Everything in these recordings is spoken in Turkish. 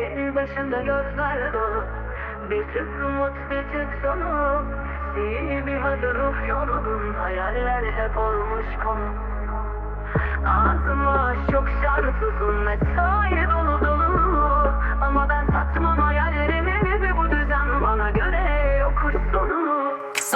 Bir başında gözler dolu. Bir tık umut bir tık sonu. Sil bir hazır ruh yorgun Hayaller hep olmuş konu. Ağzıma çok şartsızım Mesai dolu dolu. Ama ben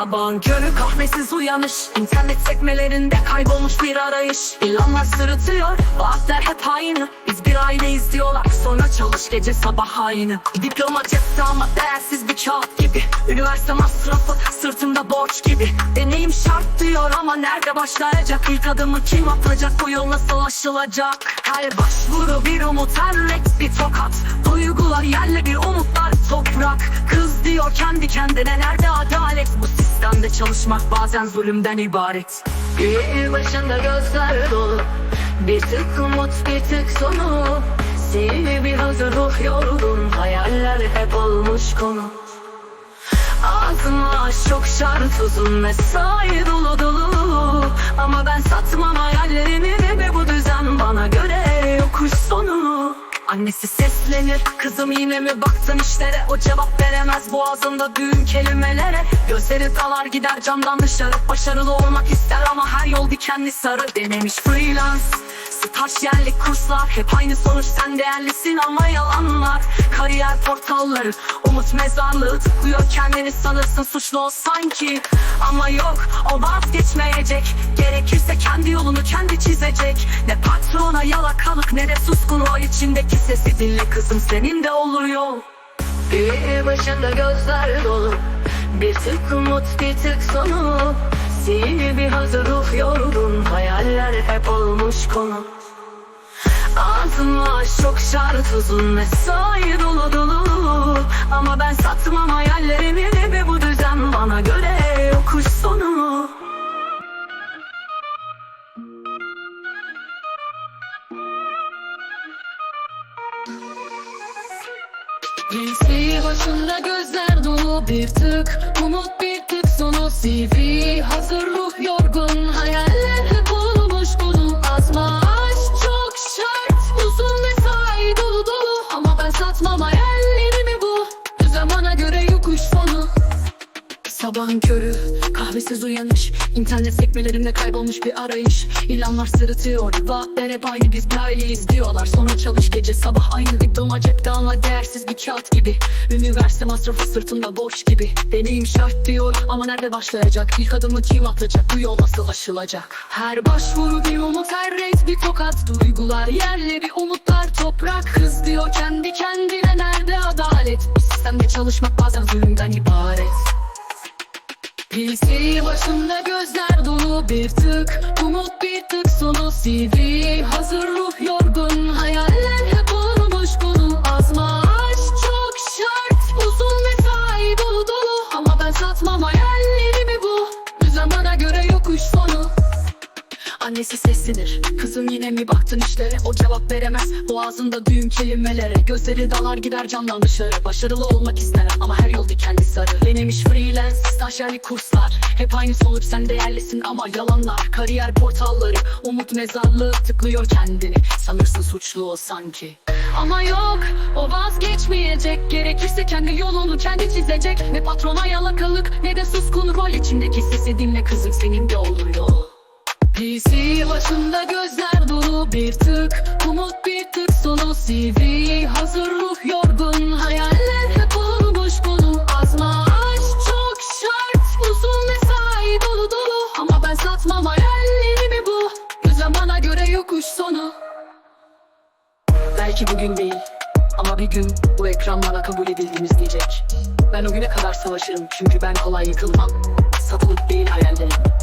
Sabahın körü kahvesiz uyanış. İnternet sekmelerinde kaybolmuş bir arayış. İlanlar sırıtıyor Vaatler hep aynı. Biz bir aileyiz diyorlar Sonra çalış gece sabah aynı Diploma cepte ama değersiz bir kağıt gibi. Üniversite masrafı sırtımda borç gibi. Deneyim şart diyor ama nerede başlayacak? İlk adımı kim atacak? Bu yol nasıl aşılacak Her başvuru bir umut her bir tokat. Duygular yerle bir umutlar toprak Kız diyor kendi kendine nerede adalet? Bu sistemde çalışmak bazen zulümden ibaret. Bir başında gözler dolu Bir tık umut bir tık sonu. Sil bir hazır ruh yorgun Hayaller hep olmuş konu. Ağzıma çok şart uzun mesai dolu dolu Annesi seslenir Kızım yine mi baktın işlere? O cevap veremez boğazında düğüm kelimelere. Gözleri dalar gider camdan dışarı. Başarılı olmak ister ama her yol dikenli sarı. Denemiş freelance Staj yerli kurslar Hep aynı sonuç sen değerlisin ama yalanlar. Kariyer portalları Umut mezarlığı. Tıklıyor kendini sanırsın suçlu ol sanki. Ama yok o vazgeçmeyecek. Gerekirse kendi yolunu kendi çizecek. Ne patrona yalakalık ne de suskun o içindeki sesi. Dinle kızım senin de olur yol. Bir başında gözler dolu. Bir tık umut bir tık sonu Sil bir hazır ruh yorgun Hayaller hep olmuş konu. Ağzıma çok şart uzun mesai dolu dolu. Ama ben satmam hayallerimi ve bu düzen bana göre yokuş sonu. Renkli başında gözler dolu bir tık Umut bir CV Hazır ruh yorgun Hayaller Sabahın körü, kahvesiz uyanış. İnternet sekmelerinde kaybolmuş bir arayış. İlanlar sırıtıyor, vaatler hep aynı Biz bir aileyiz diyorlar. Sonra çalış gece sabah aynı Diploma cepte ama değersiz bir kağıt gibi. Üniversite masrafı sırtımda borç gibi. Deneyim şart diyor ama nerede başlayacak? İlk adımı kim atacak, bu yol nasıl aşılacak? Her başvuru bir umut, her reis bir tokat. Duygular yerle bir umutlar toprak. Kız diyor kendi kendine nerede adalet? Bu sistemde çalışmak bazen zulümden ibaret Pilsi başında gözler dolu. Bir tık Umut bir tık sonu. CV Annesi seslenir Kızım yine mi baktın işlere? O cevap veremez. Boğazında düğüm kelimelere. Gözleri dalar gider camdan dışarı. Başarılı olmak ister ama her yol dikenli sarı. Denemiş freelance stajyerli kurslar. Hep aynı sonuç sen değerlisin ama yalanlar. Kariyer portalları Umut mezarlığı tıklıyor kendini. Sanırsın suçlu o sanki. Ama yok o vazgeçmeyecek. Gerekirse kendi yolunu kendi çizecek. Ne patrona yalakalık ne de suskun rol içindeki sesi dinle kızım senin de olur yol PC başında gözler dolu bir tık Umut bir tık sonu CV Hazır ruh yorgun Hayaller hep olmuş konu Az maaş çok şart Uzun mesai dolu dolu. Ama ben satmam hayallerimi bu? Zamana göre yokuş sonu. Belki bugün değil ama bir gün bu ekran bana kabul edildiğimiz diyecek. Ben o güne kadar savaşırım çünkü ben kolay yıkılmam. Satılık değil hayallerim